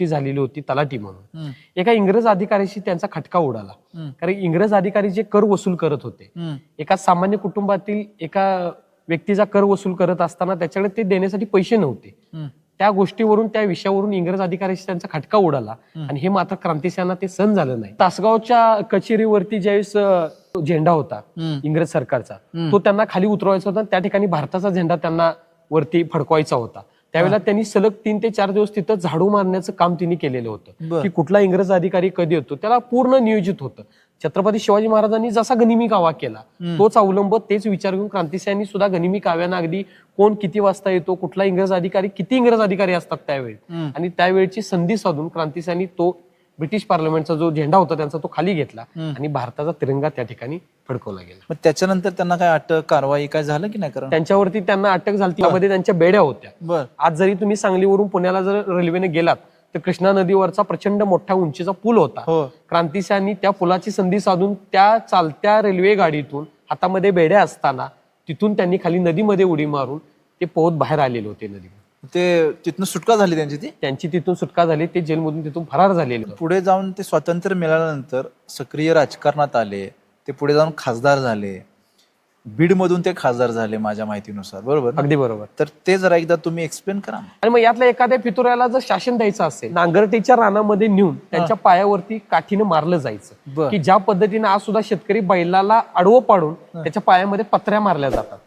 ती झालेली होती तलाठी म्हणून. एका इंग्रज अधिकाऱ्याशी त्यांचा खटका उडाला. कारण इंग्रज अधिकारी जे कर वसूल करत होते. एका सामान्य कुटुंबातील एका व्यक्तीचा कर वसूल करत असताना त्याच्याकडे ते देण्यासाठी पैसे नव्हते. त्या गोष्टीवरून त्या विषयावरून इंग्रज अधिकाऱ्याशी त्यांचा खटका उडाला. आणि हे मात्र क्रांतिसेना ते सहन झालं नाही. तासगावच्या कचेरीवरती ज्यावेळेस झेंडा होता. इंग्रज सरकारचा. तो त्यांना खाली उतरवायचा होता त्या ठिकाणी भारताचा झेंडा त्यांना वरती फडकवायचा होता. त्यावेळेला त्यांनी सलग तीन ते चार दिवस तिथं झाडू मारण्याचं काम त्यांनी केलेलं होतं. की कुठला इंग्रज अधिकारी कधी येतो त्याला पूर्ण नियोजित होतं छत्रपती शिवाजी महाराजांनी जसा गनिमी कावा केला. तोच अवलंब तेच विचार घेऊन क्रांतिसेनांनी सुद्धा गनिमी काव्यानं अगदी कोण किती वाजता येतो कुठला इंग्रज अधिकारी किती इंग्रज अधिकारी असतात त्यावेळी. आणि त्यावेळची संधी साधून क्रांतिसेनांनी तो ब्रिटिश पार्लमेंटचा जो झेंडा होता त्यांचा तो खाली घेतला. आणि भारताचा तिरंगा त्या ठिकाणी फडकवला गेला. मग त्याच्यानंतर त्यांना काय अटक कारवाई काय झालं की नाही कारण? त्यांच्यावरती त्यांना अटक झाली. त्यामध्ये त्यांच्या बेड्या होत्या. आज जरी तुम्ही सांगलीवरून पुण्याला जर रेल्वेने गेलात तर कृष्णा नदीवरचा प्रचंड मोठ्या उंचीचा पूल होता. हो. क्रांतिसेनांनी त्या पुलाची संधी साधून त्या चालत्या रेल्वे गाडीतून हातामध्ये बेड्या असताना तिथून त्यांनी खाली नदीमध्ये उडी मारून ते पोहत बाहेर आलेले होते नदीमध्ये. ते तिथनं सुटका झाली त्यांची ती? त्यांची तिथून सुटका झाली ते जेलमधून तिथून फरार झालेले. होते. पुढे जाऊन ते स्वातंत्र्य मिळाल्यानंतर सक्रिय राजकारणात आले ते पुढे जाऊन खासदार झाले बीडमधून ते खासदार झाले माझ्या माहितीनुसार बरोबर ना? अगदी बरोबर. तर ते जरा एकदा तुम्ही एक्सप्लेन करा आणि मग यातल्या एखाद्या फितुऱ्याला जर शासन द्यायचं असेल नांगरटीच्या रानामध्ये नेऊन त्यांच्या पायावरती काठीनं मारलं जायचं बर. की ज्या पद्धतीने आज सुद्धा शेतकरी बैलाला आडवं पाडून त्याच्या पायामध्ये पत्र्या मारल्या जातात.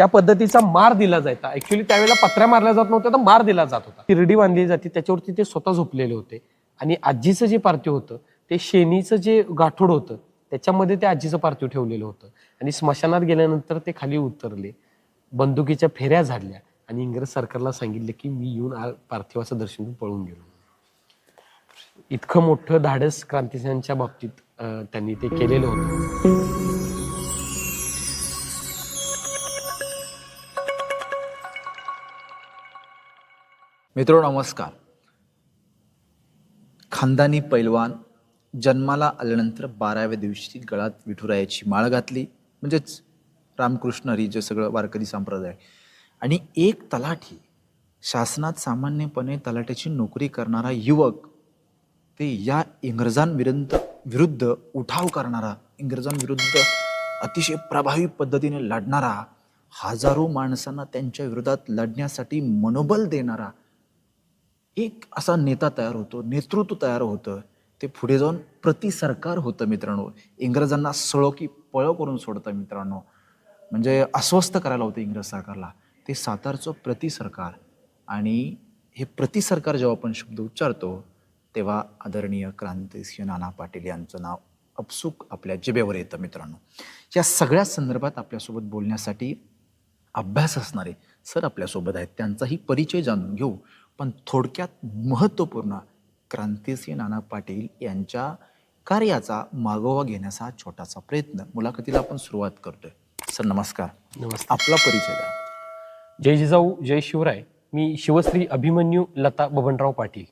त्या पद्धतीचा मार दिला जायचा. ऍक्च्युली त्यावेळेला पत्र्या मारल्या जात नव्हत्या तर मार दिला जात होता. तिरडी बांधली जाते त्याच्यावरती ते स्वतः झोपलेले होते. आणि आजीचं जे पार्थिव होतं ते शेणीचं जे गाठोड होतं त्याच्यामध्ये ते आजीचं पार्थिव ठेवलेलं होतं. आणि स्मशानात गेल्यानंतर ते खाली उतरले बंदुकीच्या फेऱ्या झाडल्या आणि इंग्रज सरकारला सांगितलं की मी येऊन पार्थिवाचं दर्शन पळून गेलो. इतकं मोठं धाडस क्रांतिसेनांच्या बाबतीत त्यांनी ते केलेलं होतं. मित्रो नमस्कार. खानदानी पैलवान जन्माला आल्यानंतर बाराव्या दिवशी गळात विठुरायाची माळ घातली. म्हणजेच रामकृष्ण हरी जे सगळं वारकरी संप्रदाय. आणि एक तलाठी शासनात सामान्यपणे तलाट्याची नोकरी करणारा युवक ते या इंग्रजांविरुद्ध विरुद्ध उठाव करणारा इंग्रजांविरुद्ध अतिशय प्रभावी पद्धतीने लढणारा हजारो माणसांना त्यांच्या विरोधात लढण्यासाठी मनोबल देणारा एक असा नेता तयार होतो नेतृत्व तयार होतं ते पुढे जाऊन प्रतिसरकार होतं मित्रांनो. इंग्रजांना सळो की पळो करून सोडतं मित्रांनो. म्हणजे अस्वस्थ करायला होतं इंग्रज सरकारला. ते सातारचं प्रतिसरकार आणि हे प्रतिसरकार जेव्हा आपण शब्द उच्चारतो तेव्हा आदरणीय क्रांतिसिंह नाना पाटील यांचं नाव अपसुक आपल्या जिभेवर येतं मित्रांनो. या सगळ्या संदर्भात आपल्यासोबत बोलण्यासाठी अभ्यास असणारे सर आपल्यासोबत आहेत. त्यांचाही परिचय जाणून घेऊ. पण थोडक्यात महत्त्वपूर्ण क्रांतिसिंह नाना पाटील यांच्या कार्याचा मागोवा घेण्याचा हा छोटासा प्रयत्न. मुलाखतीला आपण सुरुवात करतोय. सर नमस्कार. नमस्ते. आपला परिचय द्या. जय जिजाऊ जय शिवराय. मी शिवश्री अभिमन्यू लता बबनराव पाटील.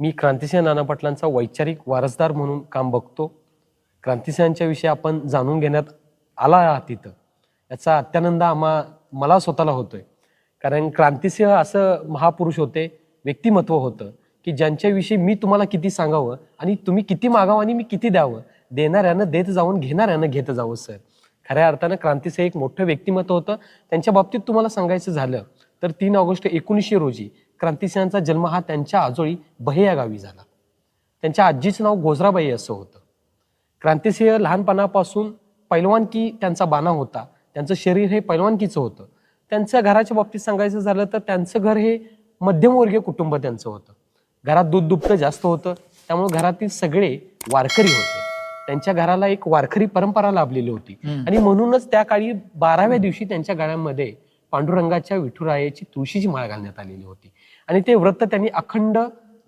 मी क्रांतिसिंह नाना पाटलांचा वैचारिक वारसदार म्हणून काम बघतो. क्रांतिसिंहांच्या विषयी आपण जाणून घेण्यात आला आहात तिथं याचा अत्यानंद आम्हा मला स्वतःला होतोय. कारण क्रांतिसिंह असं महापुरुष होते व्यक्तिमत्व होतं की ज्यांच्याविषयी मी तुम्हाला किती सांगावं आणि तुम्ही किती मागावं आणि मी किती द्यावं देणाऱ्यानं देत जाऊन घेणाऱ्यानं घेत जावं सर. खऱ्या अर्थानं क्रांतिसिंह एक मोठं व्यक्तिमत्व होतं. त्यांच्या बाबतीत तुम्हाला सांगायचं झालं तर तीन ऑगस्ट एकोणीसशे रोजी क्रांतिसिंहांचा जन्म हा त्यांच्या आजोळी बहे या गावी झाला. त्यांच्या आजीचं नाव गोजराबाई असं होतं. क्रांतिसिंह लहानपणापासून पैलवानकी त्यांचा बाणा होता. त्यांचं शरीर हे पैलवानकीचं होतं. त्यांच्या घराच्या बाबतीत सांगायचं झालं तर त्यांचं घर हे मध्यमवर्गीय कुटुंब त्यांचं होतं. घरात दूध दुभतं जास्त होतं. त्यामुळे घरातील सगळे वारकरी होते. त्यांच्या घराला एक वारकरी परंपरा लाभलेली होती. आणि म्हणूनच त्या काळी बाराव्या दिवशी त्यांच्या गळ्यामध्ये पांडुरंगाच्या विठुरायाची तुळशीची माळ घालण्यात आलेली होती. आणि ते व्रत त्यांनी अखंड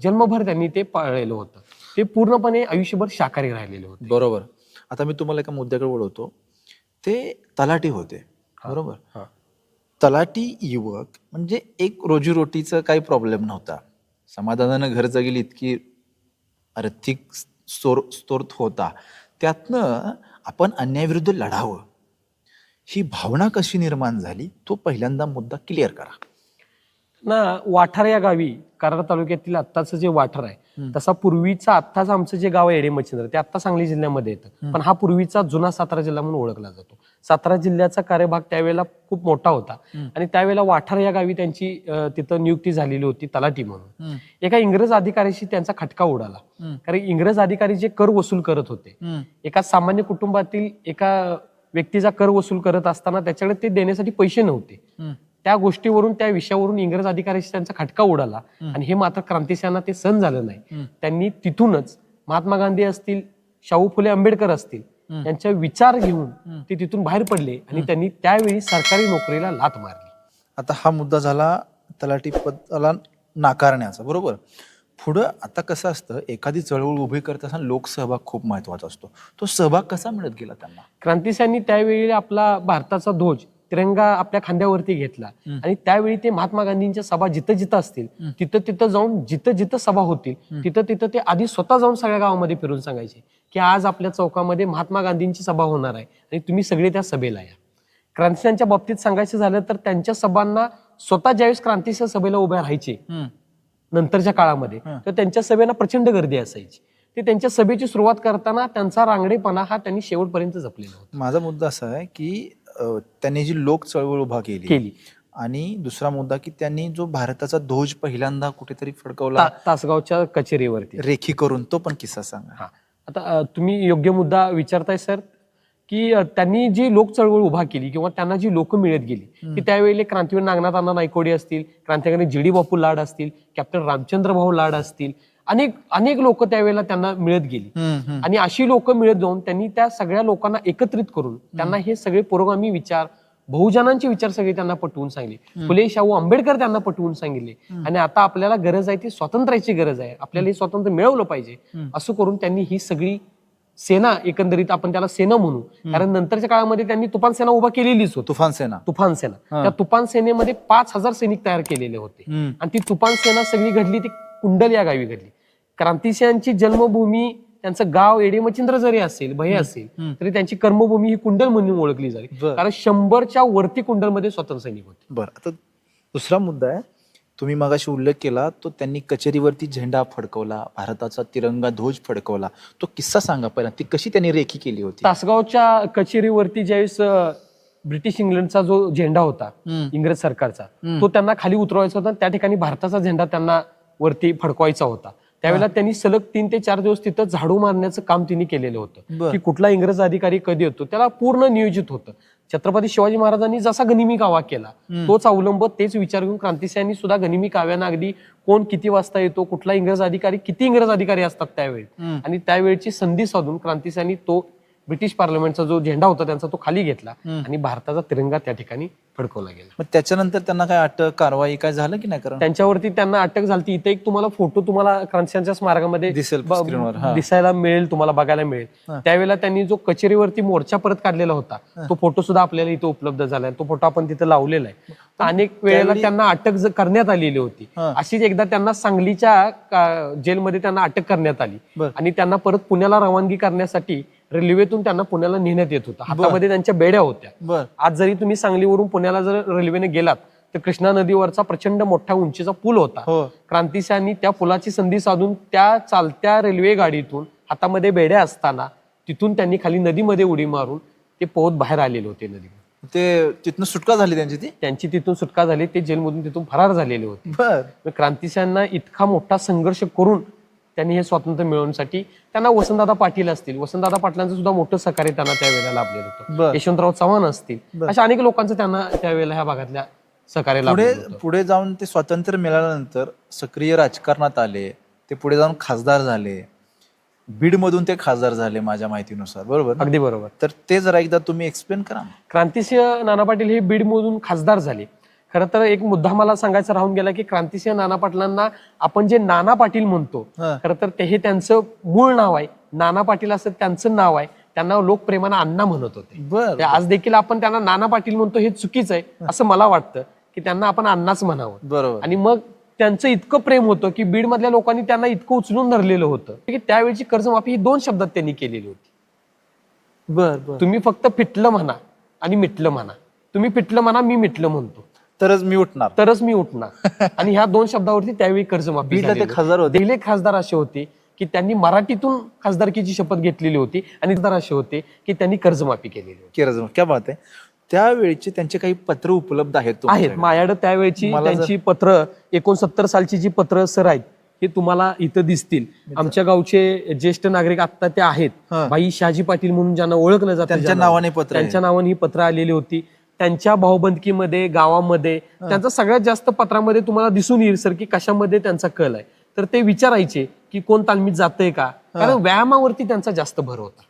जन्मभर त्यांनी ते पाळलेलं होतं. ते पूर्णपणे आयुष्यभर शाकाहारी राहिलेले होते. बरोबर. आता मी तुम्हाला एका मुद्द्याकडे वळवतो. ते तलाठी होते. बरोबर. तलाठी युवक म्हणजे एक रोजीरोटीचा काही प्रॉब्लेम नव्हता. समाधानानं घर जगेल इतकी आर्थिक स्तोर स्तोर्थ होता. त्यातनं आपण अन्यायाविरुद्ध लढावं. ही भावना कशी निर्माण झाली? तो पहिल्यांदा मुद्दा क्लिअर करा. ना वाठार या गावी कराड तालुक्यातील आत्ताचं जे वाठार आहे तसा पूर्वीचा आत्ताच आमचं जे गाव आहे एडेमचंद्र ते आत्ता सांगली जिल्ह्यामध्ये येतं. पण हा पूर्वीचा जुना सातारा जिल्हा म्हणून ओळखला जातो. सातारा जिल्ह्याचा कार्यभाग त्यावेळेला खूप मोठा होता. आणि त्यावेळेला वाठार या गावी त्यांची तिथं नियुक्ती झालेली होती तलाठी म्हणून. एका इंग्रज अधिकाऱ्याशी त्यांचा खटका उडाला. कारण इंग्रज अधिकारी जे कर वसूल करत होते एका सामान्य कुटुंबातील एका व्यक्तीचा कर वसूल करत असताना त्याच्याकडे ते देण्यासाठी पैसे नव्हते. त्या गोष्टीवरून त्या विषयावरून इंग्रज अधिकाऱ्याशी त्यांचा खटका उडाला. आणि हे मात्र क्रांतिसेना ते सण झालं नाही. त्यांनी तिथूनच महात्मा गांधी असतील शाहू फुले आंबेडकर असतील यांचे विचार घेऊन ते तिथून बाहेर पडले आणि त्यांनी त्यावेळी सरकारी नोकरीला लात मारली. आता हा मुद्दा झाला तलाठी पदाला नाकारण्याचा बरोबर? पुढं आता कसं असतं एखादी चळवळ उभी करत असताना लोकसहभाग खूप महत्त्वाचा असतो. तो सहभाग कसा मिळत गेला त्यांना? क्रांतिसेनांनी त्यावेळी आपला भारताचा ध्वज तिरंगा आपल्या खांद्यावरती घेतला. आणि त्यावेळी ते महात्मा गांधींच्या सभा जिथं जिथं असतील तिथं तिथं जाऊन जिथं जिथं सभा होतील तिथं तिथं ते आधी स्वतः जाऊन सगळ्या गावामध्ये फिरून सांगायचे की आज आपल्या चौकामध्ये महात्मा गांधींची सभा होणार आहे आणि तुम्ही सगळे त्या सभेला या. क्रांतिसेनांच्या बाबतीत सांगायचं झालं तर त्यांच्या सभांना स्वतः ज्यावेळेस क्रांतिसेन सभेला उभ्या राहायचे नंतरच्या काळामध्ये तर त्यांच्या सभेला प्रचंड गर्दी असायची. ते त्यांच्या सभेची सुरुवात करताना त्यांचा रांगडेपणा हा त्यांनी शेवटपर्यंत जपलेला होता. माझा मुद्दा असा आहे की त्यांनी जी लोक चळवळ उभा केली केली. आणि दुसरा मुद्दा की त्यांनी जो भारताचा ध्वज पहिल्यांदा कुठेतरी फडकवला ता- तासगावच्या कचेरीवरती. रेखी करून तो पण किस्सा सांगा. हा. आता अ, तुम्ही योग्य मुद्दा विचारताय सर की अ, त्यांनी जी लोक चळवळ उभा केली किंवा त्यांना जी लोक मिळत गेली की त्यावेळी क्रांतीवीर नागनाथ अण्णा नायकोडे असतील क्रांतिकारी जी डी बापू लाड असतील कॅप्टन रामचंद्र भाऊ लाड असतील अनेक अनेक लोक त्यावेळेला त्यांना मिळत गेली. आणि अशी लोक मिळत जाऊन त्यांनी त्या सगळ्या लोकांना एकत्रित करून त्यांना हे सगळे पुरोगामी विचार बहुजनांचे विचार सगळे त्यांना पटवून सांगले. फुले शाहू आंबेडकर त्यांना पटवून सांगितले. आणि आता आपल्याला गरज आहे ती स्वातंत्र्याची गरज आहे. आपल्याला हे स्वातंत्र्य मिळवलं पाहिजे. असं करून त्यांनी ही सगळी सेना एकंदरीत आपण त्याला सेना म्हणू. कारण नंतरच्या काळामध्ये त्यांनी तुफान सेना उभा केलेलीच होती. तुफान सेना. तुफान सेना. त्या तुफान सेनेमध्ये पाच हजार सैनिक तयार केलेले होते. आणि ती तुफान सेना सगळी घडली ती कुंडल या गावी घडली. क्रांतिसिंहांची जन्मभूमी त्यांचं गाव एडेमचिंद्र जरी असेल भय असेल तरी त्यांची कर्मभूमी ही कुंडल म्हणून ओळखली जाईल. कारण शंभरच्या वरती कुंडलमध्ये स्वतंत्र सैनिक होते. बरं आता दुसरा मुद्दा आहे. तुम्ही मगाशी उल्लेख केला तो त्यांनी कचेरीवरती झेंडा फडकवला भारताचा तिरंगा ध्वज फडकवला. तो किस्सा सांगा पहिला. ती कशी त्यांनी रेखी केली होती? तासगावच्या कचेरीवरती ज्यावेळेस ब्रिटिश इंग्लंडचा जो झेंडा होता. इंग्रज सरकारचा तो त्यांना खाली उतरवायचा होता त्या ठिकाणी भारताचा झेंडा त्यांना वरती फडकवायचा होता. त्यावेळेला त्यांनी सलग तीन ते चार दिवस तिथं झाडू मारण्याचं काम त्यांनी केलेलं होतं. बरं. की कुठला इंग्रज अधिकारी कधी येतो त्याला पूर्ण नियोजित होतं. छत्रपती शिवाजी महाराजांनी जसा गनिमी कावा केला तोच अवलंब तेच विचार घेऊन क्रांतिसिंहांनी सुद्धा गनिमी काव्यांना अगदी कोण किती वाजता येतो कुठला इंग्रज अधिकारी किती इंग्रज अधिकारी असतात त्यावेळी. आणि त्यावेळची संधी साधून क्रांतिसिंहांनी तो ब्रिटिश पार्लमेंटचा जो झेंडा होता त्यांचा तो खाली घेतला आणि भारताचा तिरंगा त्या ठिकाणी फडकवला गेला. मग त्याच्यानंतर त्यांना काय अटक कारवाई काय झालं की नाही कारण? त्यांच्यावरती त्यांना अटक झाली इथे एक तुम्हाला फोटो तुम्हाला क्रांतिसिंहांच्या स्मारकामध्ये दिसेल. दिसायला मिळेल तुम्हाला बघायला मिळेल. त्यावेळेला त्यांनी जो कचेरीवरती मोर्चा परत काढलेला होता तो फोटो सुद्धा आपल्याला इथे उपलब्ध झालाय तो फोटो आपण तिथे लावलेला आहे. तर अनेक वेळेला त्यांना अटक करण्यात आलेली होती. अशीच एकदा त्यांना सांगलीच्या जेलमध्ये त्यांना अटक करण्यात आली. आणि त्यांना परत पुण्याला रवानगी करण्यासाठी रेल्वेतून त्यांना पुण्याला नेण्यात येत होतं. हातामध्ये त्यांच्या बेड्या होत्या. आज जरी तुम्ही सांगलीवरून पुण्याला जर रेल्वेने गेलात तर कृष्णा नदीवरचा प्रचंड मोठ्या उंचीचा पूल होता. हो. क्रांतिसिंहांनी त्या पुलाची संधी साधून त्या चालत्या रेल्वे गाडीतून हातामध्ये बेड्या असताना तिथून त्यांनी खाली नदीमध्ये उडी मारून ते पोहत बाहेर आलेले होते नदीमध्ये. ते तिथनं सुटका झाली त्यांची ती? त्यांची तिथून सुटका झाली ते जेलमधून तिथून फरार झालेले होते. क्रांतिसिंहांना इतका मोठा संघर्ष करून त्यांनी हे स्वातंत्र्य मिळवण्यासाठी त्यांना वसंतदादा पाटील असतील. वसंतदादा पाटलांचं सुद्धा मोठं सहकार्य त्यांना त्यावेळेला लाभलेलं होतं. बर. यशवंतराव चव्हाण असतील. अशा अनेक लोकांचं त्यांना त्यावेळेला ह्या भागातल्या सहकार्य पुढे पुढे जाऊन ते स्वातंत्र्य मिळाल्यानंतर सक्रिय राजकारणात आले ते पुढे जाऊन खासदार झाले बीडमधून ते खासदार झाले माझ्या माहितीनुसार बरोबर ना? अगदी बरोबर. तर ते जरा एकदा तुम्ही एक्सप्लेन करा. क्रांतिसिंह नाना पाटील हे बीडमधून खासदार झाले. खरं तर एक मुद्दा मला सांगायचा राहून गेला की क्रांतिसिंह नाना पाटलांना आपण जे नाना पाटील म्हणतो. खरं तर ते हे त्यांचं मूळ नाव आहे. नाना पाटील असं त्यांचं नाव आहे. त्यांना लोक प्रेमानं अण्णा म्हणत होते. आज देखील आपण त्यांना नाना पाटील म्हणतो हे चुकीचं आहे असं मला वाटतं की त्यांना आपण अण्णाच म्हणावं. बरोबर. आणि मग त्यांचं इतकं प्रेम होतं की बीड मधल्या लोकांनी त्यांना इतकं उचलून धरलेलं होतं की त्यावेळची कर्जमाफी ही दोन शब्दात त्यांनी केलेली होती. बर बर. तुम्ही फक्त पिटलं म्हणा आणि मिटलं म्हणा. तुम्ही पिटलं म्हणा मी मिटलं म्हणतो. तरच मी उठणार तरच मी उठणार आणि ह्या दोन शब्दावरती त्यावेळी कर्जमाफी बीडला ते झालेली. खासदार होते. दिले खासदार असे होते की त्यांनी मराठीतून खासदारकीची शपथ घेतलेली होती आणि खासदार असे होते की त्यांनी कर्जमाफी केलेली होती केरळ क्या बात आहे त्यावेळेचे त्यांचे काही पत्र उपलब्ध आहेत आहेत तुमच्याकडे? माझ्याकडे त्यावेळेची मला जर- त्यांची पत्र एकोणसत्तर सालची जी पत्र सर आहेत हे तुम्हाला इथं दिसतील आमच्या गावचे ज्येष्ठ नागरिक आता ते आहेत हा. भाई शहाजी पाटील म्हणून ज्यांना ओळखलं जातं त्यांच्या ज्यांना- नावाने पत्र आहे. त्यांच्या नावाने ही पत्र आलेली होती त्यांच्या भाऊबंदकीमध्ये गावामध्ये त्यांचा सगळ्यात जास्त पत्रामध्ये तुम्हाला दिसून येईल सर की कशामध्ये त्यांचा कल आहे. तर ते विचारायचे की कोण तालमीत जातंय का? कारण व्यायामावरती त्यांचा जास्त भर होता.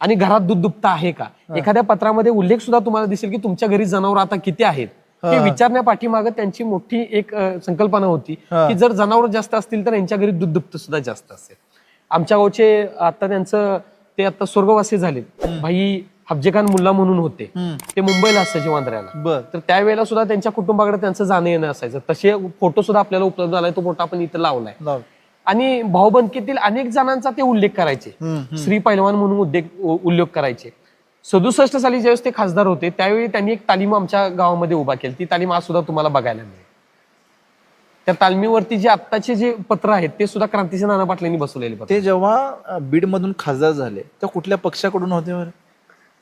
आणि घरात दूध दुभता आहे का? एखाद्या पत्रामध्ये उल्लेख सुद्धा तुम्हाला दिसेल की तुमच्या घरी जनावर आता किती आहेत? हे विचारण्या पाठीमागे त्यांची मोठी एक संकल्पना होती. की जर जनावर जास्त असतील तर यांच्या घरी दूध दुभत सुद्धा जास्त असेल. आमच्या गावचे आता त्यांचं ते आता स्वर्गवासी झालेत. भाई हफजेखान मुल्ला म्हणून होते. ते मुंबईला असायचे वांद्र्याला तर त्यावेळेला सुद्धा त्यांच्या कुटुंबाकडे त्यांचं जाणं येणं असायचं. तसे फोटो सुद्धा आपल्याला उपलब्ध झालाय तो फोटो आपण इथं लावलाय. लाव. आणि भाऊबंदकीतील अनेक जणांचा ते उल्लेख करायचे. श्री पैलवान म्हणून उद्देग उ- उल्लेख करायचे. सदुसष्ट साली ज्यावेळेस ते खासदार होते त्यावेळी त्यांनी एक तालीम आमच्या गावामध्ये उभा केली. ती तालीम आज सुद्धा तुम्हाला बघायला मिळेल. त्या तालमीवरती जे आत्ताचे जे पत्र आहेत ते सुद्धा क्रांतिसिंह नाना पाटलांनी बसवलेले ते जेव्हा बीड मधून खासदार झाले तर कुठल्या पक्षाकडून होते?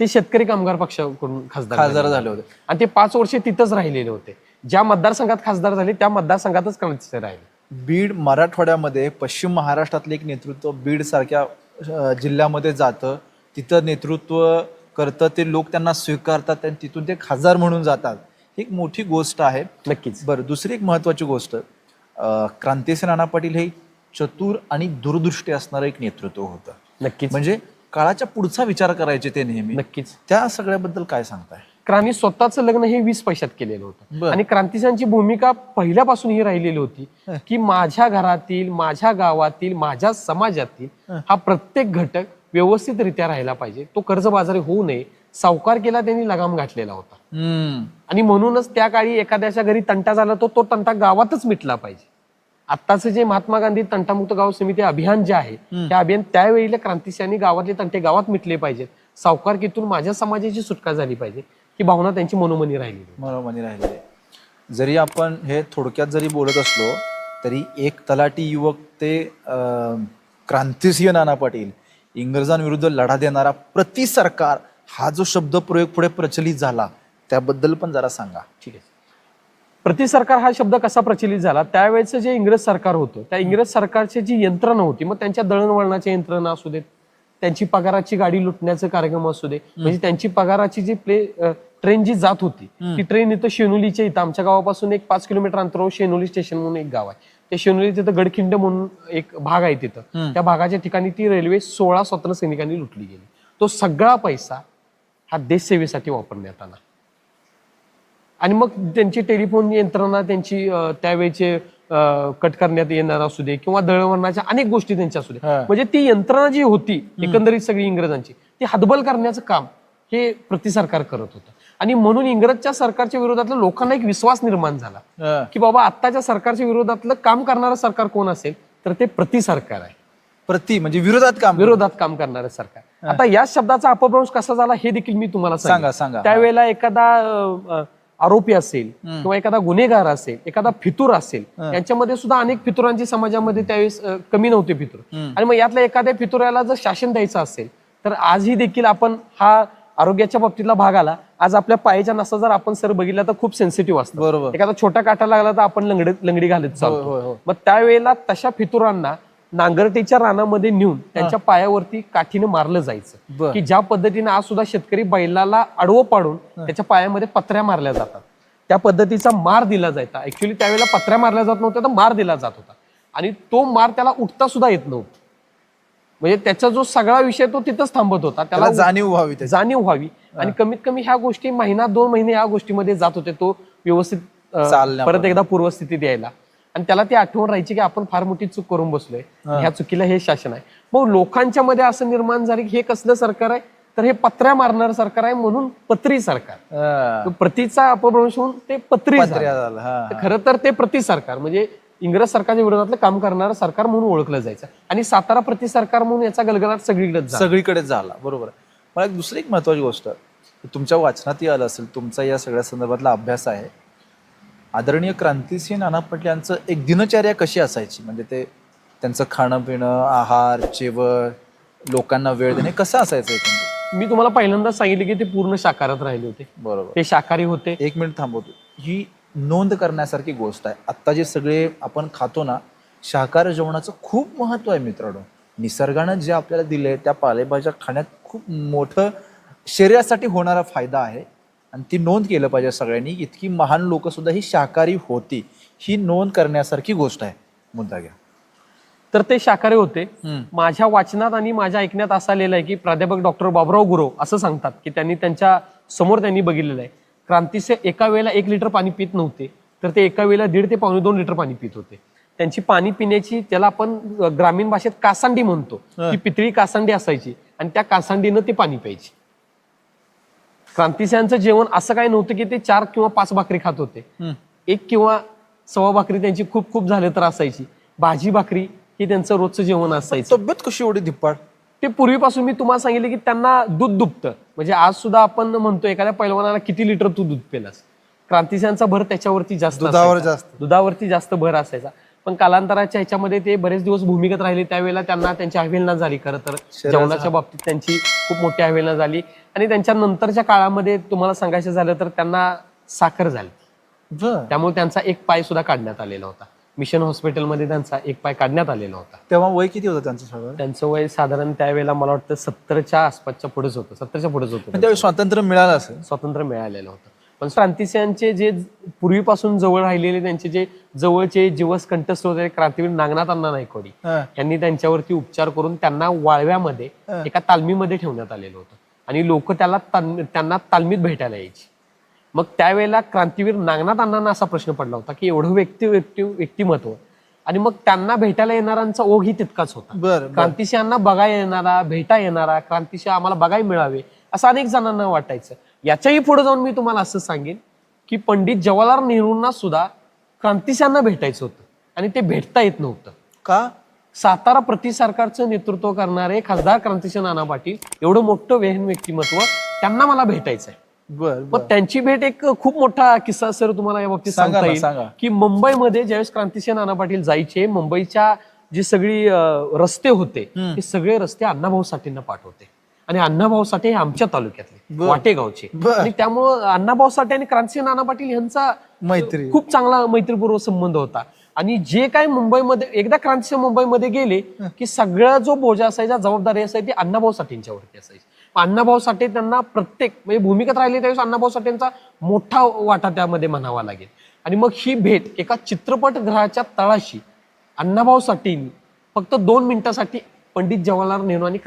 ते शेतकरी कामगार पक्षाकडून खासदार खासदार झाले. होते. आणि ते पाच वर्षे तिथंच राहिलेले होते. ज्या मतदारसंघात खासदार झाले त्या मतदारसंघातच क्रांतिसिंह राहिले. बीड मराठवाड्यामध्ये पश्चिम महाराष्ट्रातले एक नेतृत्व बीड सारख्या अं, जिल्ह्यामध्ये जातं. तिथं नेतृत्व करतं ते लोक त्यांना स्वीकारतात आणि तिथून ते खासदार म्हणून जातात. ही एक मोठी गोष्ट आहे. नक्कीच. बरं दुसरी एक महत्वाची गोष्ट अं, क्रांतिसिंह नाना पाटील हे चतुर आणि दूरदृष्टी असणारं एक नेतृत्व होतं. नक्कीच. म्हणजे काळाच्या पुढचा विचार करायचे ते नेहमी. नक्कीच. त्या सगळ्याबद्दल काय सांगताय? क्रांती स्वतःचं लग्न हे वीस पैशात केलेलं होतं. बरं. आणि क्रांतिसांची भूमिका पहिल्यापासून ही राहिलेली होती की माझ्या घरातील माझ्या गावातील माझ्या समाजातील हा. प्रत्येक घटक व्यवस्थितरित्या राहिला पाहिजे. तो कर्जबाजारी होऊ नये. सावकार केला त्यांनी लगाम घातलेला होता. हम्म आणि म्हणूनच त्या काळी एखाद्याच्या घरी तंटा झाला तो तो तंटा गावातच मिटला पाहिजे. आत्ताचं जे महात्मा गांधी तंटामुक्त गाव समिती अभियान जे आहे ते अभियान त्यावेळेला क्रांतिसिंहांनी गावातले तंटे गावात मिटले पाहिजेत. सावकारकीतून माझ्या समाजाची सुटका झाली पाहिजे ही भावना त्यांची मनोमनी राहिली. मनोमनी राहिलेले जरी आपण हे थोडक्यात जरी बोलत असलो तरी एक तलाठी युवक ते क्रांतिसिंह नाना पाटील इंग्रजांविरुद्ध लढा देणारा प्रति सरकार हा जो शब्द प्रयोग पुढे प्रचलित झाला त्याबद्दल पण जरा सांगा. ठीक आहे. प्रति सरकार हा शब्द कसा प्रचलित झाला? त्यावेळेचं जे इंग्रज सरकार होतं त्या इंग्रज सरकारची जी यंत्रणा होती मग त्यांच्या दळणवळणाच्या यंत्रणा असू देत त्यांची पगाराची गाडी लुटण्याचे कार्यक्रम असू दे म्हणजे त्यांची पगाराची जी प्ले ट्रेन जी जात होती ती ट्रेन इथं शेनोलीच्या इथं आमच्या गावापासून एक पाच किलोमीटर अंतरावर शेनोली स्टेशन म्हणून एक गाव आहे. त्या शेनोली तिथं गडखिंड म्हणून एक भाग आहे तिथं. त्या भागाच्या ठिकाणी ती रेल्वे सोळा स्वतंत्र सैनिकांनी लुटली गेली. तो सगळा पैसा हा देशसेवेसाठी वापरण्यात आला. आणि मग त्यांची टेलिफोन यंत्रणा त्यांची त्यावेळेचे कट करण्यात येणार असू दे किंवा दळणवळणाच्या अनेक गोष्टी त्यांच्या असू दे. म्हणजे ती यंत्रणा जी होती एकंदरीत सगळी इंग्रजांची ती हतबल करण्याचं काम हे प्रतिसरकार करत होतं. आणि म्हणून इंग्रजच्या सरकारच्या विरोधातल्या लोकांना एक विश्वास निर्माण झाला. की बाबा आत्ताच्या सरकारच्या विरोधातलं काम करणारं सरकार कोण असेल तर ते प्रतिसरकार आहे. प्रति म्हणजे विरोधात काम विरोधात काम करणारं सरकार. आता या शब्दाचा अपभ्रंश कसा झाला हे देखील मी तुम्हाला. सांगा, सांगा. त्यावेळेला एखादा आरोपी असेल किंवा एखादा गुन्हेगार असेल एखादा फितूर असेल यांच्यामध्ये सुद्धा अनेक फितुरांची समाजामध्ये त्यावेळेस कमी नव्हते फितूर. आणि मग यातल्या एखाद्या फितुराला जर शासन द्यायचं असेल तर आजही देखील आपण हा आरोग्याच्या बाबतीतला भाग आला. आज आपल्या पायाच्या नसा जर आपण सर बघितला तर खूप सेन्सिटिव्ह असतं बरोबर. एखादा छोटा काटा लागला तर आपण लंगडी लंगडी घालत चालतो. मग त्यावेळेला तशा फितुरांना नांगरटेच्या रानामध्ये नेऊन त्यांच्या पायावरती काठीनं मारलं जायचं. की ज्या पद्धतीने आज सुद्धा शेतकरी बैलाला आडवं पाडून त्याच्या पायामध्ये पत्र्या मारल्या जातात. त्या पद्धतीचा मार दिला जायचा. ऍक्च्युली त्यावेळेला पत्र्या मारल्या जात नव्हत्या तर मार दिला जात होता. आणि तो मार त्याला उठता सुद्धा येत नव्हता. म्हणजे त्याचा जो सगळा विषय तो तिथंच थांबत होता. त्याला जाणीव व्हावी. जाणीव व्हावी. आणि कमीत कमी ह्या गोष्टी महिना दोन महिने ह्या गोष्टीमध्ये जात होते. तो व्यवस्थित. परत एकदा पूर्वस्थितीत यायला आणि त्याला ती आठवण राहायची की आपण फार मोठी चूक करून बसलोय. ह्या चुकीला हे शासन आहे. मग लोकांच्या मध्ये असं निर्माण झालं की हे कसलं सरकार आहे? तर हे पत्र्या मारणार सरकार आहे म्हणून पत्री सरकार. प्रतिचा अपभ्रंश होऊन ते पत्री खरं तर ते प्रति सरकार म्हणजे इंग्रज सरकारच्या विरोधातलं काम करणारं सरकार म्हणून ओळखलं जायचं. आणि सातारा प्रति सरकार म्हणून याचा गलगलाट सगळीकडे सगळीकडे झाला बरोबर. मला एक दुसरी एक महत्वाची गोष्ट तुमच्या वाचनातही आलं असेल तुमचा या सगळ्या संदर्भातला अभ्यास आहे. आदरणीय क्रांतिसिंह नाना पाटील यांचं एक दिनचर्या कशी असायची? म्हणजे ते त्यांचं खाणं पिणं आहार जेवण लोकांना वेळ देणे कसं असायचं एकंदरीत? मी तुम्हाला पहिल्यांदा सांगितले की ते पूर्ण शाकाहारात राहिले होते. बरोबर. ते शाकाहारी होते. एक मिनिट थांबवतो. ही नोंद करण्यासारखी गोष्ट आहे. आत्ता जे सगळे आपण खातो ना शाकाहारी जेवणाचं खूप महत्त्व आहे मित्रांनो. निसर्गानं जे आपल्याला दिलंय त्या पालेभाज्या खाण्यात खूप मोठं शरीरासाठी होणारा फायदा आहे. आणि ती नोंद केलं पाहिजे सगळ्यांनी इतकी महान लोक सुद्धा ही शाकाहारी होती. ही नोंद करण्यासारखी गोष्ट आहे. मुद्दा घ्या. तर ते शाकाहारी होते. माझ्या वाचनात आणि माझ्या ऐकण्यात असं आलेलं आहे की प्राध्यापक डॉक्टर बाबराव गुरव असं सांगतात की त्यांनी त्यांच्यासमोर त्यांनी बघितलेलं आहे. क्रांतीचे एका वेळेला एक लिटर पाणी पित नव्हते तर ते एका वेळेला दीड ते पावणे दोन लिटर पाणी पित होते. त्यांची पाणी पिण्याची त्याला आपण ग्रामीण भाषेत कासांडी म्हणतो. ती पितळी कासांडी असायची आणि त्या कासांडीनं ते पाणी प्यायची. क्रांतिसिंहांचं जेवण असं काही नव्हतं की ते चार किंवा पाच भाकरी खात होते. एक किंवा सव्वा भाकरी त्यांची खूप खूप झाले तर असायची. भाजी भाकरी ही त्यांचं रोजचं जेवण असायचं. तब्येत कशी एवढी धिप्पाड? ते पूर्वीपासून मी तुम्हाला सांगितलं की त्यांना दूध दुभतं म्हणजे आज सुद्धा आपण म्हणतो एखाद्या पैलवानाला किती लिटर तू दूध पेलास? क्रांतिसिंहांचा भर त्याच्यावरती जास्त दुधावर. जास्त. दुधावरती जास्त भर असायचा. पण कालांतराच्या ह्याच्यामध्ये ते बरेच दिवस भूमिगत राहिले त्यावेळेला त्यांना त्यांची अवहेलना झाली. खरं तर जेवणाच्या बाबतीत त्यांची खूप मोठी अवहेलना झाली. आणि त्यांच्या नंतरच्या काळामध्ये तुम्हाला सांगायचं झालं तर त्यांना साखर झाली. त्यामुळे त्यांचा एक पाय सुद्धा काढण्यात आलेला होता. मिशन हॉस्पिटलमध्ये त्यांचा एक पाय काढण्यात आलेला होता. तेव्हा वय किती होतं त्यांचं सगळं त्यांचं वय साधारण त्यावेळेला मला वाटतं सत्तरच्या आसपासच्या पुढेच होतं सत्तरच्या पुढेच होतं त्यावेळी स्वातंत्र्य मिळालं असेल. स्वातंत्र्य मिळालेलं होतं. पण क्रांतिसिंहांचे जे पूर्वीपासून जवळ राहिलेले त्यांचे जे जवळचे जीवस कंठस्थ होते क्रांतीवीर नागनाथ अण्णा नायकवाडी हं. यांनी त्यांच्यावरती उपचार करून त्यांना वाळव्यामध्ये. एका तालमीमध्ये ठेवण्यात आलेलं होतं आणि लोक त्याला त्यांना तालमीत भेटायला यायची मग त्यावेळेला क्रांतीवीर नागनाथ अण्णांना असा प्रश्न पडला होता की एवढं व्यक्ती व्यक्ती व्यक्तिमत्व आणि मग त्यांना भेटायला येणाऱ्यांचा ओघही तितकाच होता. क्रांतिसिंहांना बघायला येणारा भेटा येणारा क्रांतिसिंह आम्हाला बघायला मिळावे असं अनेक जणांना वाटायचं याच्याही पुढे जाऊन मी तुम्हाला असं सांगेन की पंडित जवाहरलाल नेहरूंना सुद्धा क्रांतिसिंहांना भेटायचं होतं आणि ते भेटता येत नव्हतं. का? सातारा प्रति सरकारचं नेतृत्व करणारे खासदार क्रांतिसिंह नाना पाटील एवढं मोठं वेहन व्यक्तिमत्व त्यांना मला भेटायचं आहे बर मग त्यांची भेट एक खूप मोठा किस्सा सर तुम्हाला या बाबतीत सांगा सांगता येईल. की मुंबईमध्ये ज्यावेळेस क्रांतिसिंह नाना पाटील जायचे मुंबईच्या जी सगळी रस्ते होते. ते सगळे रस्ते अण्णाभाऊ साठेंना पाठवते. आणि अण्णाभाऊ साठे हे आमच्या तालुक्यातले बर. वाटेगावचे. बर. आणि त्यामुळं अण्णाभाऊ साठे आणि क्रांतिसिंह नाना पाटील यांचा मैत्री. खूप चांगला मैत्रीपूर्व संबंध होता. आणि जे काय मुंबईमध्ये एकदा क्रांतिसिंह मुंबईमध्ये गेले की सगळा जो बोजा असायचा जबाबदारी असायची ती अण्णाभाऊ साठेंच्यावरती असायची. अण्णाभाऊ साठे त्यांना प्रत्येक म्हणजे भूमिकेत राहिले त्यावेळेस अण्णाभाऊ साठेंचा मोठा वाटा त्यामध्ये म्हणावा लागेल. आणि मग ही भेट एका चित्रपटगृहाच्या तळाशी अण्णाभाऊ साठेंनी फक्त दोन मिनिटासाठी पंडित जवाहरलाल नेहरू आणि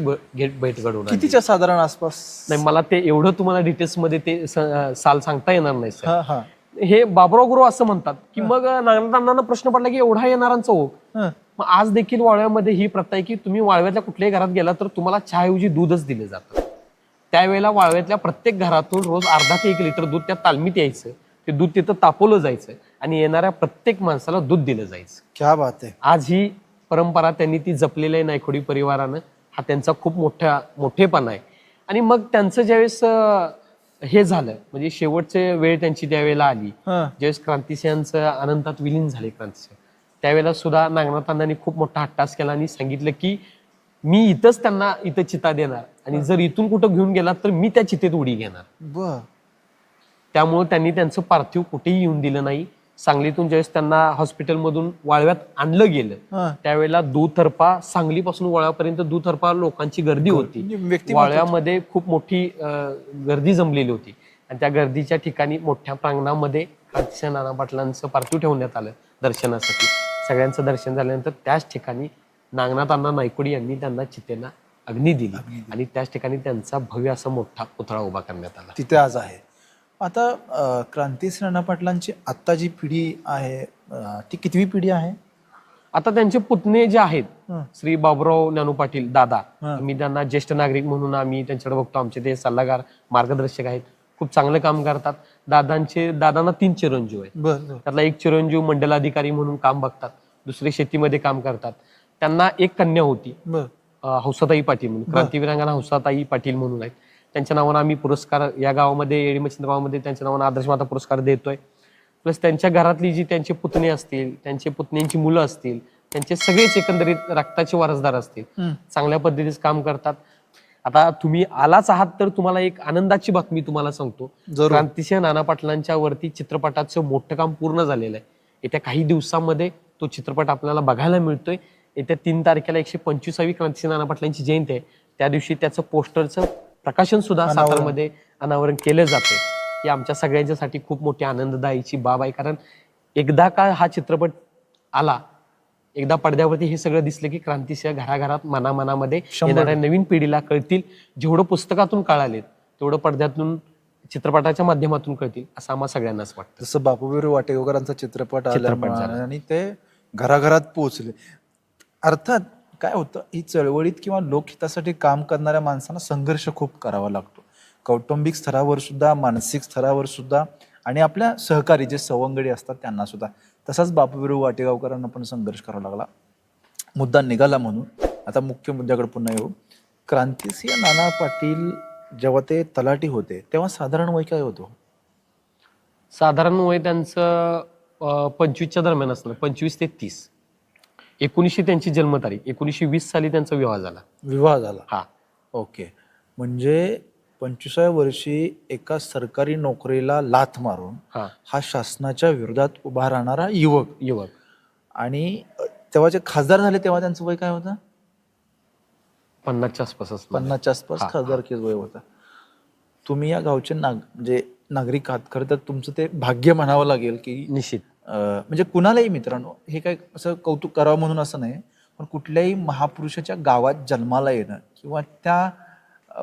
ब- भेट भेट घडवून आणली. कितीच्या साधारण आसपास? नाही मला ते एवढं तुम्हाला डिटेल्समध्ये ते स- साल सांगता येणार नाही सर हा हा. हे बाबराव गुरु असं म्हणतात की मग नागनाथांना प्रश्न पडला की एवढा येणारांचा ओघ हं. मग आज देखील वाळव्यामध्ये ही प्रथा आहे की तुम्ही वाळव्यातल्या कुठल्याही घरात गेला तर तुम्हाला चहाऐवजी दूधच दिले जातं. त्यावेळेला वाळव्यातल्या प्रत्येक घरातून रोज अर्धा ते एक लिटर दूध त्या तालमीत यायचं. ते दूध तिथं तापवलं जायचं आणि येणाऱ्या प्रत्येक माणसाला दूध दिलं जायचं. क्या बात आहे. आज ही परंपरा त्यांनी ती जपलेली आहे नायकोडी परिवारानं. हा त्यांचा खूप मोठा मोठेपणा आहे. आणि मग त्यांचं ज्यावेळेस हे झालं म्हणजे शेवटचे वेळ त्यांची त्यावेळेला आली. हं. ज्यावेळेस क्रांतिसिंहांचं अनंतात विलीन झाले क्रांतिसिंह त्यावेळेला सुद्धा नागनाथांनी खूप मोठा हट्टास केला आणि सांगितलं की मी इथंच त्यांना इथं चिता देणार. आणि जर इथून कुठं घेऊन गेला तर मी त्या चितेत उडी घेणार. त्यामुळे त्यांनी त्यांचं पार्थिव कुठेही येऊन दिलं नाही. सांगलीतून ज्यावेळेस त्यांना हॉस्पिटलमधून वाळव्यात आणलं गेलं. त्यावेळेला दुतर्फा सांगलीपासून वळापर्यंत दुतर्फा लोकांची गर्दी होती. म्हणजे वाळव्यामध्ये खूप मोठी गर्दी जमलेली होती. आणि त्या गर्दीच्या ठिकाणी मोठ्या प्रांगणामध्ये क्रांतिसिंह नाना पाटलांचं पार्थिव ठेवण्यात आलं दर्शनासाठी. सगळ्यांचं दर्शन झाल्यानंतर त्याच ठिकाणी नागनाथ अण्णा नायकोडी यांनी त्यांना चितेना अग्नी दिली. आणि त्याच ठिकाणी त्यांचा भव्य असा मोठा पुतळा उभा करण्यात आला. तिथे आज आहे. आता अं, क्रांतिसिंह नाना पाटलांची आत्ता जी पिढी आहे अं, ती कितवी पिढी आहे? आता त्यांचे पुतणे जे आहेत हं. श्री बाबुराव ज्ञानू पाटील दादा हं. आम्ही त्यांना ज्येष्ठ नागरिक म्हणून आम्ही त्यांच्याकडे बघतो. आमचे ते सल्लागार मार्गदर्शक आहेत. खूप चांगलं काम करतात. दादांचे दादांना तीन चिरंजीव आहेत. बर बर. त्यातला एक चिरंजीव मंडलाधिकारी म्हणून काम बघतात. दुसरे शेतीमध्ये काम करतात. त्यांना एक कन्या होती. बर. अं, हौसाताई पाटील म्हणून क्रांतिवीरांगणा हौसाताई पाटील म्हणून आहेत. त्यांच्या नावानं आम्ही पुरस्कार या गावामध्ये येळीमचंद्र गावामध्ये त्यांच्या नावानं आदर्श माता पुरस्कार देतोय. प्लस त्यांच्या घरातली जी त्यांचे पुतणे असतील त्यांचे पुतण्यांची मुलं असतील त्यांचे सगळेच एकंदरीत रक्ताचे वारसदार असतील. चांगल्या पद्धतीचं काम करतात. आता तुम्ही आलाच आहात तर तुम्हाला एक आनंदाची बातमी तुम्हाला सांगतो. क्रांतिसिंह नाना पाटलांच्या वरती चित्रपटाचं मोठं काम पूर्ण झालेलं आहे. येत्या काही दिवसांमध्ये तो चित्रपट आपल्याला बघायला मिळतोय. येत्या तीन तारखेला एकशे पंचवीसावी क्रांतिसिंह नाना पाटलांची जयंती आहे. त्या दिवशी त्याचं पोस्टरचं प्रकाशन सुद्धा. सातारमध्ये अनावरण केलं जाते ही आमच्या सगळ्यांच्यासाठी खूप मोठी आनंददायीची बाब आहे. कारण एकदा का हा चित्रपट आला एकदा पडद्यावरती हे सगळं दिसलं की क्रांतिसिंह घराघरात मनामनामध्ये येणाऱ्या नवीन पिढीला कळतील. जेवढं पुस्तकातून कळालेत तेवढं पडद्यातून चित्रपटाच्या माध्यमातून कळतील असं आम्हा सगळ्यांनाच वाटतं. जसं बापूबीर वाटेकरांचा चित्रपट चित्रपट आला. आणि ते घराघरात पोहोचले. अर्थात काय होतं ही चळवळीत किंवा लोकहितासाठी काम करणाऱ्या माणसांना संघर्ष खूप करावा लागतो. कौटुंबिक स्तरावर सुद्धा मानसिक स्तरावर सुद्धा आणि आपल्या सहकारी जे सवंगडी असतात त्यांना सुद्धा. तसाच बापूबीर वाटेगावकरांना पण संघर्ष करावा लागला. मुद्दा निघाला म्हणून. आता मुख्य मुद्द्याकडे पुन्हा येऊ. क्रांतिसिंह नाना पाटील जेव्हा ते तलाठी होते तेव्हा साधारण वय काय होतो? साधारण वय त्यांचं पंचवीसच्या दरम्यान असलं पंचवीस ते तीस. एकोणीसशे त्यांची जन्मतारीख एकोणीसशे वीस साली त्यांचा विवाह झाला. विवाह झाला. हा. ओके. म्हणजे पंचवीसाव्या वर्षी एका सरकारी नोकरीला लाथ मारून हा. हा शासनाच्या विरोधात उभा राहणारा युवक. युवक. आणि तेव्हा जे खासदार झाले तेव्हा त्यांचं वय काय होतं? पन्नासच्या आसपास असणार पन्नासच्या आसपास हा, वय होता. तुम्ही या गावचे नाग म्हणजे नागरिक आहात खरं तर तुमचं ते भाग्य म्हणावं लागेल की निश्चित. म्हणजे कुणालाही मित्रांनो हे काय असं कौतुक करावं म्हणून असं नाही पण कुठल्याही महापुरुषाच्या गावात जन्माला येणं किंवा त्या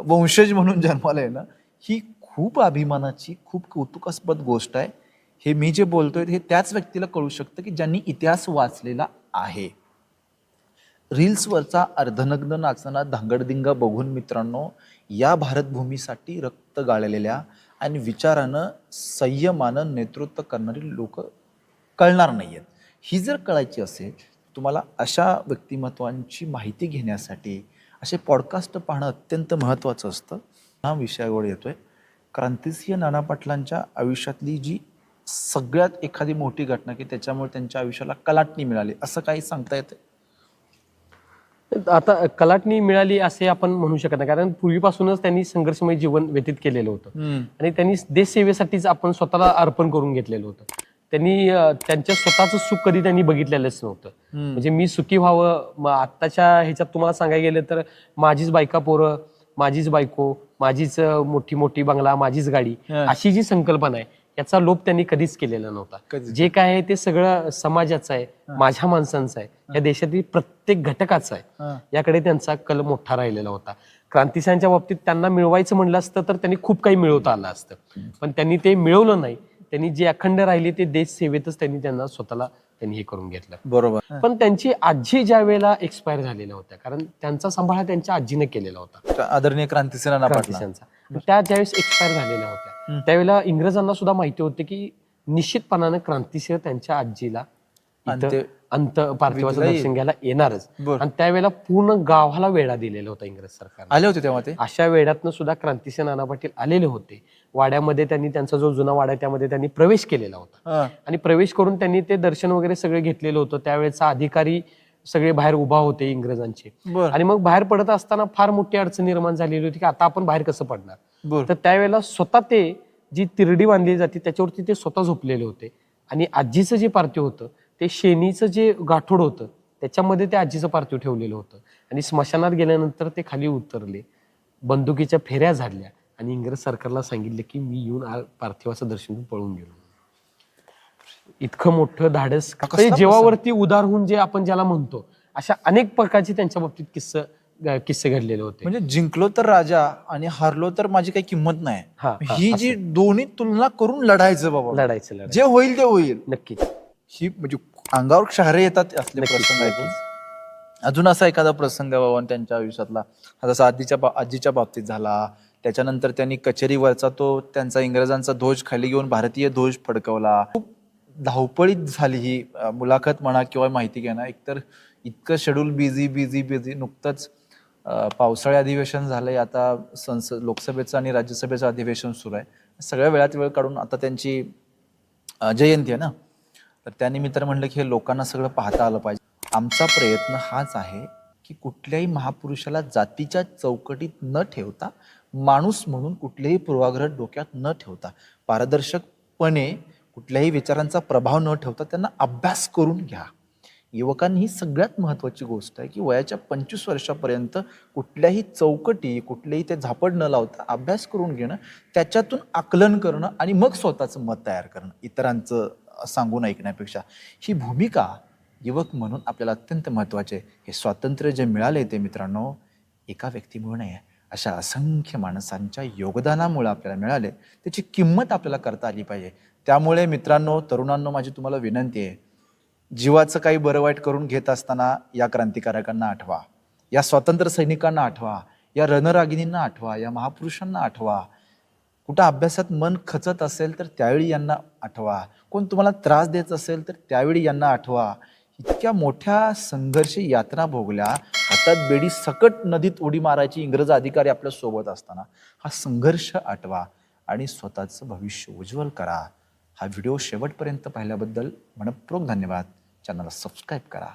वंशज म्हणून जन्माला येणं ही खूप अभिमानाची खूप कौतुकास्पद गोष्ट आहे. हे मी जे बोलतोय हे त्याच व्यक्तीला कळू शकतं की ज्यांनी इतिहास वाचलेला आहे. रील्सवरचा अर्धनग्न नाचताना धांगडदिंगा बघून मित्रांनो या भारतभूमीसाठी रक्त गाळलेल्या आणि विचारानं संयमानं नेतृत्व करणारी लोक कळणार नाही आहेत ही जर कळायची असेल तुम्हाला अशा व्यक्तिमत्वांची माहिती घेण्यासाठी असे पॉडकास्ट पाहणं अत्यंत महत्त्वाचं असतं. हा विषयावर येतोय. क्रांतिसिंह नाना पाटलांच्या आयुष्यातली जी सगळ्यात एखादी मोठी घटना की त्याच्यामुळे त्यांच्या आयुष्याला कलाटणी मिळाली असं काही सांगता येते आता कलाटणी मिळाली असे आपण म्हणू शकत नाही. कारण पूर्वीपासूनच त्यांनी संघर्षमय जीवन व्यतीत केलेलं होतं. आणि त्यांनी देशसेवेसाठीच आपण स्वतःला अर्पण करून घेतलेलं होतं. त्यांनी त्यांच्या स्वतःचं सुख कधी त्यांनी बघितलेलंच नव्हतं. म्हणजे मी सुखी व्हावं आत्ताच्या ह्याच्यात तुम्हाला सांगायला गेलं तर माझीच बायका पोरं माझीच बायको माझीच मोठी मोठी बंगला माझीच गाडी. अशी जी संकल्पना आहे याचा लोप त्यांनी कधीच केलेला नव्हता. जे काय आहे ते सगळं समाजाचं आहे माझ्या माणसांचं आहे. या देशातील प्रत्येक घटकाचं आहे. याकडे त्यांचा कल मोठा राहिलेला होता. क्रांतिसिंहांच्या बाबतीत त्यांना मिळवायचं म्हणलं असतं तर त्यांनी खूप काही मिळवता आलं असतं. पण त्यांनी ते मिळवलं नाही. त्यांनी जे अखंड राहिले ते देश सेवेतच त्यांनी त्यांना स्वतःला त्यांनी हे करून घेतलं. बरोबर. पण त्यांची आजी ज्या वेळेला एक्सपायर झालेल्या होत्या कारण त्यांचा सांभाळ त्यांच्या आजीने केलेला होता. आदरणीय पाटला. क्रांतिसिंहांचा त्या ज्यावेळेस एक्सपायर झालेल्या होत्या त्यावेळेला इंग्रजांना सुद्धा माहिती होते की निश्चितपणानं क्रांतिसिंह त्यांच्या आजीला अंत पार्थिवाचं विधीला दर्शन घ्यायला येणारच. बरं. आणि त्यावेळेला पूर्ण गावाला वेढा दिलेला होता इंग्रज सरकारने. आले होते तेव्हा ते? अशा वेळातनं सुद्धा क्रांतिसिंह नाना पाटील आलेले होते. वाड्यामध्ये त्यांनी त्यांचा जो जुना वाडा आहे त्यामध्ये त्यांनी प्रवेश केलेला होता. हां. आणि प्रवेश करून त्यांनी ते दर्शन वगैरे सगळे घेतलेलं होतं. त्यावेळेचा अधिकारी सगळे बाहेर उभा होते इंग्रजांचे. बर. आणि मग बाहेर पडत असताना फार मोठी अडचण निर्माण झालेली होती की आता आपण बाहेर कसं पडणार? बर. तर त्यावेळेला स्वतः ते जी तिरडी बांधली जाते त्याच्यावरती ते स्वतः झोपलेले होते. आणि आजीचं जे पार्थिव होतं ते शेनीचं जे गाठोड होतं त्याच्यामध्ये ते आजीचं पार्थिव ठेवलेलं होतं. आणि स्मशानात गेल्यानंतर ते खाली उतरले बंदुकीच्या फेऱ्या झाडल्या आणि इंग्रज सरकारला सांगितलं की मी येऊन आ- पार्थिवाचं दर्शन पळून गेलो. इतकं मोठं धाडस. कसला जेव्हावरती उदार होऊन जे आपण ज्याला म्हणतो अशा अनेक प्रकारचे त्यांच्या बाबतीत किस्से किस्से घडलेले होते. म्हणजे जिंकलो तर राजा आणि हारलो तर माझी काही किंमत नाही. ही जी दोन्ही तुलना करून लढायचं बाबा. लढायचं लढायचं. जे होईल ते होईल. नक्कीच. ही म्हणजे अंगावर क्षारे येतात असले प्रसंग आहेत. अजून असा एखादा प्रसंग आहे बाबा त्यांच्या आयुष्यातला. हा जसा आजीच्या बा- आजीच्या बाबतीत झाला. त्याच्यानंतर त्यांनी कचेरीवरचा तो त्यांचा इंग्रजांचा ध्वज खाली घेऊन भारतीय ध्वज फडकवला. खूप धावपळीत झाली ही मुलाखत म्हणा किंवा माहिती घेणं. एकतर इतकं शेड्यूल बिझी बिझी बिझी नुकतंच पावसाळी अधिवेशन झालंय. आता संसद लोकसभेचं आणि राज्यसभेचं अधिवेशन सुरू आहे. सगळ्या वेळात वेळ काढून आता त्यांची जयंती आहे ना? तर त्यानिमित्तानं म्हणलं की हे लोकांना सगळं पाहता आलं पाहिजे. आमचा प्रयत्न हाच आहे की कुठल्याही महापुरुषाला जातीच्या चौकटीत न ठेवता माणूस म्हणून कुठलेही पूर्वाग्रह डोक्यात न ठेवता पारदर्शकपणे कुठल्याही विचारांचा प्रभाव न ठेवता त्यांना अभ्यास करून घ्या. युवकांनी ही सगळ्यात महत्त्वाची गोष्ट आहे की वयाच्या पंचवीस वर्षापर्यंत कुठल्याही चौकटी कुठलेही ते झापड न लावता अभ्यास करून घेणं त्याच्यातून आकलन करणं आणि मग स्वतःचं मत तयार करणं. इतरांचं सांगून ऐकण्यापेक्षा ही भूमिका युवक म्हणून आपल्याला अत्यंत महत्त्वाचे आहे. हे स्वातंत्र्य जे मिळाले ते मित्रांनो एका व्यक्तीमुळे नाही आहे. अशा असंख्य माणसांच्या योगदानामुळे आपल्याला मिळाले. त्याची किंमत आपल्याला करता आली पाहिजे. त्यामुळे मित्रांनो तरुणांनो माझी तुम्हाला विनंती आहे जीवाचं काही बरं वाईट करून घेत असताना या क्रांतिकारकांना आठवा. या स्वातंत्र्य सैनिकांना आठवा. या रणरागिणींना आठवा. या महापुरुषांना आठवा. कुठं अभ्यासात मन खचत असेल तर त्यावेळी यांना आठवा. कोण तुम्हाला त्रास देत असेल तर त्यावेळी यांना आठवा. इतक्या मोठ्या संघर्ष यात्रा भोगल्या हातात बेडी सकट नदीत उडी मारायची इंग्रज अधिकारी आपल्यासोबत असताना हा संघर्ष आठवा आणि स्वतःचं भविष्य उज्ज्वल करा. हा व्हिडिओ शेवटपर्यंत पाहिल्याबद्दल मनपूर्वक धन्यवाद. चॅनलला सबस्क्राईब करा.